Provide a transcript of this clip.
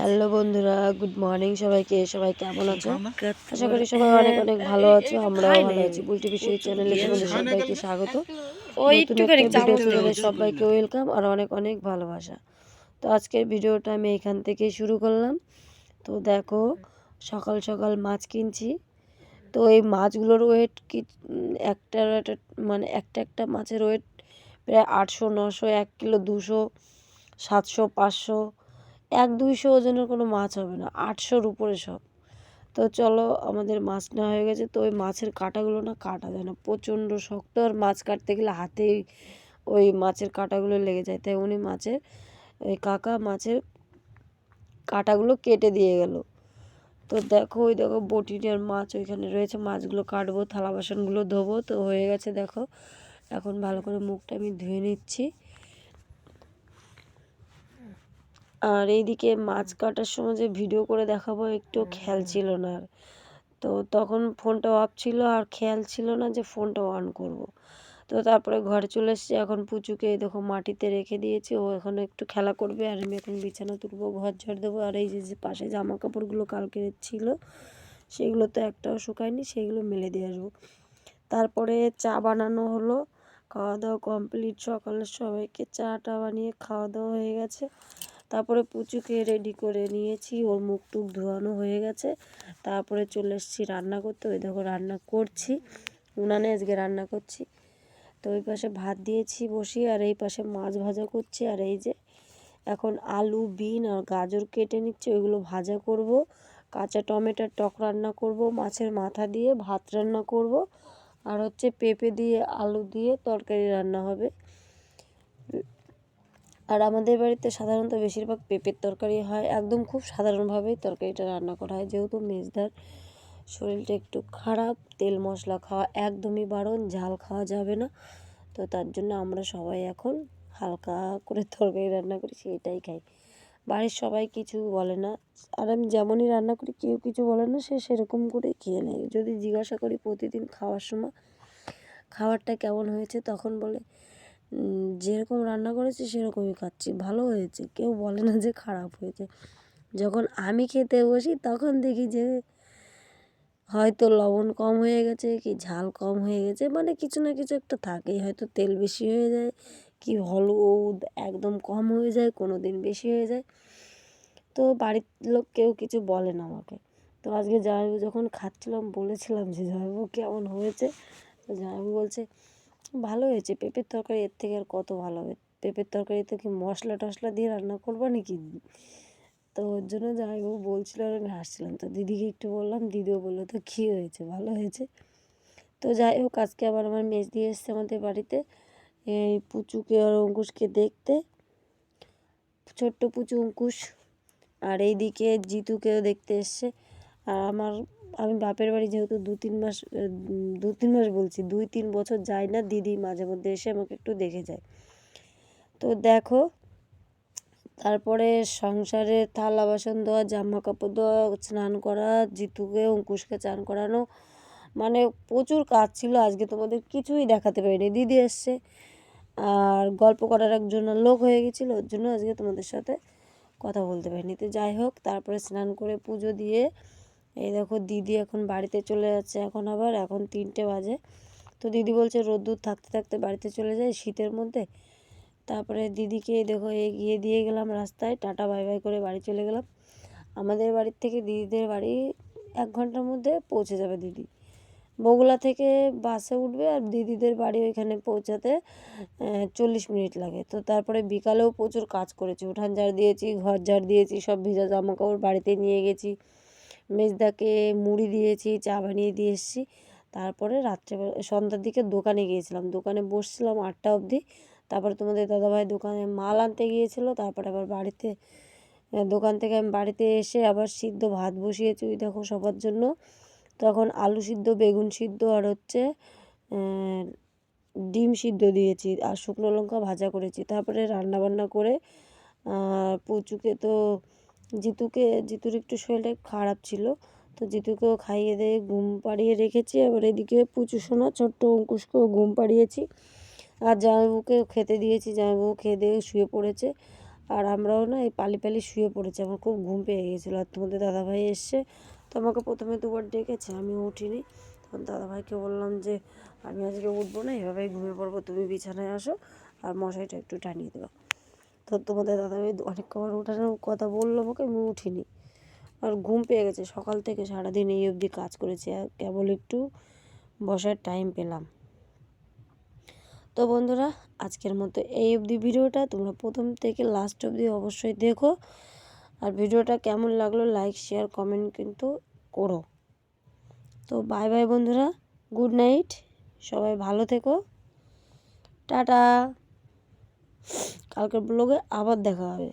Hello বন্ধুরা। Good morning সবাইকে। সবাই কেমন আছো? আশা করি সবাই অনেক অনেক ভালো আছো। আমরাও ভালো আছি। বুলটি বিশ্ব চ্যানেলে তোমাদের সবাইকে স্বাগত। সবাইকে ওয়েলকাম আর অনেক অনেক ভালোবাসা। তো আজকের ভিডিওটা আমি এখান থেকে শুরু করলাম। তো দেখো সকাল সকাল মাছ কিনছি। তো এই মাছগুলোর ওয়েট কি একটা একটা মানে একটা একটা মাছের ওয়েট প্রায় আটশো নশো এক কিলো দুশো সাতশো পাঁচশো এক দুইশো ওজনের কোনো মাছ হবে না, আটশোর উপরে সব। তো চলো, আমাদের মাছ নেওয়া হয়ে গেছে। তো ওই মাছের কাঁটাগুলো না কাটা যায় না, প্রচণ্ড শক্ত। আর মাছ কাটতে গেলে হাতেই ওই মাছের কাঁটাগুলো লেগে যায়। তাই উনি মাছের, ওই কাকা মাছের কাঁটাগুলো কেটে দিয়ে গেল। তো দেখো, ওই দেখো বটিটার মাছ ওইখানে রয়েছে। মাছগুলো কাটবো, থালা বাসনগুলো ধোবো। তো হয়ে গেছে, দেখো। এখন ভালো করে মুখটা আমি ধুয়ে নিচ্ছি। আর এইদিকে মাছ কাটার সময় যে ভিডিও করে দেখাবো একটু খেয়াল ছিল না আর। তো তখন ফোনটা অফ ছিল আর খেয়াল ছিল না যে ফোনটা অন করব। তো তারপরে ঘরে চলে এসেছি এখন পুচুকে দেখো মাটিতে রেখে দিয়েছি ও এখন একটু খেলা করবে আর আমি এখন বিছানা তুলবো ঘর ঝাড় দেবো। আর এই যে যে পাশে জামা কাপড়গুলো কালকে ছিল সেগুলো তো একটাও শুকায়নি সেগুলো মেলে দিয়ে আসব। তারপরে চা বানানো হলো খাওয়া দাওয়া কমপ্লিট সকালে সবাইকে চাটা বানিয়ে খাওয়া দাওয়া হয়ে গেছে। তারপরে পুচুকে রেডি করে নিয়েছি। ওর মুখ টুক ধোয়ানো হয়ে গেছে। তারপরে চলে এসেছি রান্না করতে। ওই দেখো রান্না করছি। উনানে আজকে রান্না করছি। তো ওই পাশে ভাত দিয়েছি বসিয়ে, আর এই পাশে মাছ ভাজা করছি। আর এই যে এখন আলু, বিন আর গাজর কেটে নিচ্ছে। ওইগুলো ভাজা করব। কাঁচা টমেটোর টক রান্না করব, মাছের মাথা দিয়ে ভাত রান্না করব। আর হচ্ছে পেঁপে দিয়ে আলু দিয়ে তরকারি রান্না হবে। আর আমাদের বাড়িতে সাধারণত বেশিরভাগ পেঁপের তরকারি হয়, একদম খুব সাধারণভাবেই তরকারিটা রান্না করা হয়। যেহেতু মেজদার শরীরটা একটু খারাপ, তেল মশলা খাওয়া একদমই বারণ, ঝাল খাওয়া যাবে না। তো তার জন্য আমরা সবাই এখন হালকা করে তরকারি রান্না করি, সেটাই খাই। বাড়ির সবাই কিছু বলে না। আর আমি যেমনই রান্না করি, কেউ কিছু বলে না, সে সেরকম করেই খেয়ে নেয়। যদি জিজ্ঞাসা করি প্রতিদিন খাওয়ার সময়, খাবারটা কেমন হয়েছে, তখন বলে যেরকম রান্না করেছি সেরকমই খাচ্ছি। ভালো হয়েছে। কেউ বলে না যে খারাপ হয়েছে। যখন আমি খেতে বসি তখন দেখি যে হয়তো লবণ কম হয়ে গেছে কি ঝাল কম হয়ে গেছে। মানে কিছু না কিছু একটা থাকেই। হয়তো তেল বেশি হয়ে যায় কি হলুদ একদম কম হয়ে যায় কোনো দিন বেশি হয়ে যায়। তো বাড়ির লোক কেউ কিছু বলে না আমাকে। তো আজকে জামাইবাবু যখন খাচ্ছিলাম বলেছিলাম যে, জামাইবাবু কেমন হয়েছে? তো জামাইবাবু বলছে ভালো হয়েছে। পেঁপের তরকারি এর থেকে আর কত ভালো হবে? পেঁপের তরকারিতে কি মশলা টশলা দিয়ে রান্না করব নাকি? তো ওর জন্য জামাইবাবু বলছিল আর আমি হাসছিলাম। তো দিদিকে একটু বললাম, দিদিও বলল, তো কী হয়েছে? ভালো হয়েছে? তো যাই হোক, আজকে আবার আমার মেজ দিয়ে এসছে আমাদের বাড়িতে। এই পুচুকে আর অঙ্কুশকে দেখতে। ছোট্ট পুচু অঙ্কুশ। আর এইদিকে জিতুকেও দেখতে এসছে। আর আমার আমি বাপের বাড়ি যেহেতু দু তিন মাস দু তিন মাস বলছি, দুই তিন বছর যাই না, দিদি মাঝে মধ্যে এসে আমাকে একটু দেখে যায়। তো দেখো, তারপরে সংসারে থালা বাসন ধোয়া, জামা কাপড় ধোয়া, স্নান করা, জিতুকে অঙ্কুশকে চান করানো মানে প্রচুর কাজ ছিল, আজকে তোমাদের কিছুই দেখাতে পারিনি। দিদি এসছে, আর গল্প করার একজন লোক হয়ে গেছিল, ওর জন্য আজকে তোমাদের সাথে কথা বলতে পারিনি। তো যাই হোক, তারপরে স্নান করে পুজো দিয়ে এই দেখো দিদি এখন বাড়িতে চলে যাচ্ছে এখন আবার, এখন তিনটে বাজে। তো দিদি বলছে রোদ্দুর থাকতে থাকতে বাড়িতে চলে যায় শীতের মধ্যে। তারপরে দিদিকে দেখো এগিয়ে দিয়ে গেলাম রাস্তায়, টাটা, বাই বাই করে বাড়ি চলে গেলাম। আমাদের বাড়ির থেকে দিদিদের বাড়ি এক ঘণ্টার মধ্যে পৌঁছে যাবে দিদি। বগুলা থেকে বাসে উঠবে আর দিদিদের বাড়ি ওইখানে পৌঁছাতে চল্লিশ মিনিট লাগে। তো তারপরে বিকালেও প্রচুর কাজ করেছি, উঠান ঝাড় দিয়েছি, ঘর ঝাড় দিয়েছি, সব ভিজা জামা কাপড় বাড়িতে নিয়ে গেছি। মেজদাকে মুড়ি দিয়েছি, চা বানিয়ে দিয়ে এসেছি। তারপরে রাত্রেবেলা সন্ধ্যার দিকে দোকানে গিয়েছিলাম। দোকানে বসছিলাম আটটা অবধি। তারপরে তোমাদের দাদাভাই দোকানে মাল আনতে গিয়েছিল। তারপরে আবার বাড়িতে দোকান থেকে আমি বাড়িতে এসে আবার সিদ্ধ ভাত বসিয়েছি ওই দেখো সবার জন্য। তখন আলু সিদ্ধ, বেগুন সিদ্ধ আর হচ্ছে ডিম সিদ্ধ দিয়েছি আর শুকনো লঙ্কা ভাজা করেছি। তারপরে রান্না বান্না করে পুচুকে তো জিতুকে, জিতুর একটু শরীরটা খারাপ ছিল, তো জিতুকেও খাইয়ে দিয়ে ঘুম পাড়িয়ে রেখেছি। এবার এদিকে পুচু সোনা, ছোট্ট অঙ্কুশকেও ঘুম পাড়িয়েছি। আর জামাইবাবুকে খেতে দিয়েছি, জামাইবাবু খেয়ে দিয়ে শুয়ে পড়েছে। আর আমরাও না এই পালি পালি শুয়ে পড়েছি, আমার খুব ঘুম পেয়ে গিয়েছিল আর তোমাদের দাদাভাই এসছে, তো আমাকে প্রথমে দুবার ডেকেছে আমি উঠিনি। তখন দাদাভাইকে বললাম যে, আমি আজকে উঠবো না, এভাবেই ঘুমিয়ে পড়ব, তুমি বিছানায় আসো, আর মশারিটা একটু টানিয়ে দেবো। তো তোমাদের দাদাভাই অনেক কবার ওঠানোর কথা বলল আমাকে, আমি উঠিনি। আর ঘুম পেয়ে গেছে, সকাল থেকে সারাদিন এই অবধি কাজ করেছি, আর কেবল একটু বসার টাইম পেলাম। তো বন্ধুরা, আজকের মতো এই অবধি ভিডিওটা, তোমরা প্রথম থেকে লাস্ট অবধি অবশ্যই দেখো। আর ভিডিওটা কেমন লাগল লাইক শেয়ার কমেন্ট কিন্তু করো। তো বাই বাই বন্ধুরা গুড নাইট সবাই ভালো থেকো। টাটা। কালকের ব্লগে আবার দেখা হবে।